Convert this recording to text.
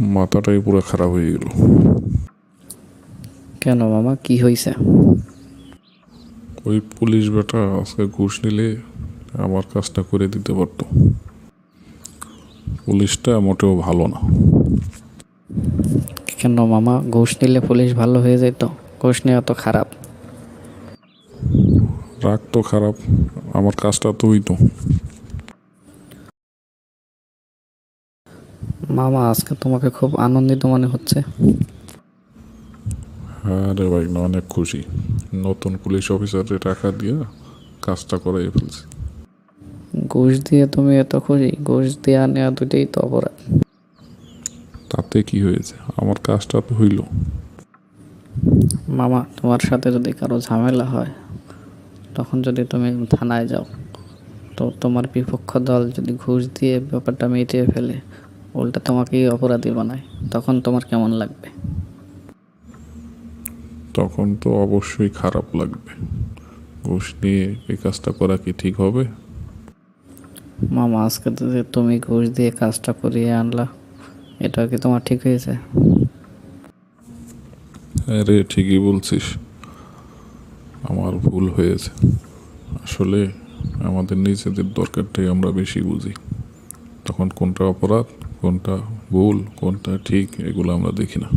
মাথাটাই পুরো খারাপ হয়ে গেল। কেন মামা? কি হয়েছে? ওই পুলিশ বেটা আজকে ঘুষ নিলে আমার কাজটা করে দিতে পারতো। পুলিশটা মোটেও ভালো না। কেন মামা? ঘুষ নিলে পুলিশ ভালো হয়ে যেত? ঘুষ নেওয়া তো খারাপ। রাগ তো খারাপ আমার কাজটা তুই তো। মামা আজকে তোমাকে খুব আনন্দিত মনে হচ্ছে। হ্যাঁ রে ভাই না অনেক খুশি। নতুন পুলিশ অফিসারে টাকা দিয়ে কাজটা করাই ফেলছি। ঘুষ দিয়ে তুমি এত খুশি? ঘুষ দেওয়া নেওয়া দুটোই তো অপরাধ। তাতে কি হয়েছে? আমার কাজটা তো হইল। মামা তোমার সাথে যদি কারও ঝামেলা হয় তখন যদি তুমি থানায় যাও তো তোমার বিপক্ষ দল যদি ঘুষ দিয়ে ব্যাপারটা মিটিয়ে ফেলে উল্টা তোমাকেই অপরাধী বানায়। তখন তোমার কেমন লাগবে? তখন তো অবশ্যই খারাপ লাগবে। ঘুষ নিয়ে এই কাজটা করা কি ঠিক হবে? মামা আজকে তো যে তুমি ঘুষ দিয়ে কাজটা করিয়ে আনলা এটা কি তোমার ঠিক হয়েছে? আরে ঠিকই বলছিস। আমার ভুল হয়েছে। আসলে আমাদের নিজেদের দরকারটাই আমরা বেশি বুঝি। তখন কোনটা অপরাধ? কোনটা ভুল কোনটা ঠিক এগুলো আমরা দেখি না।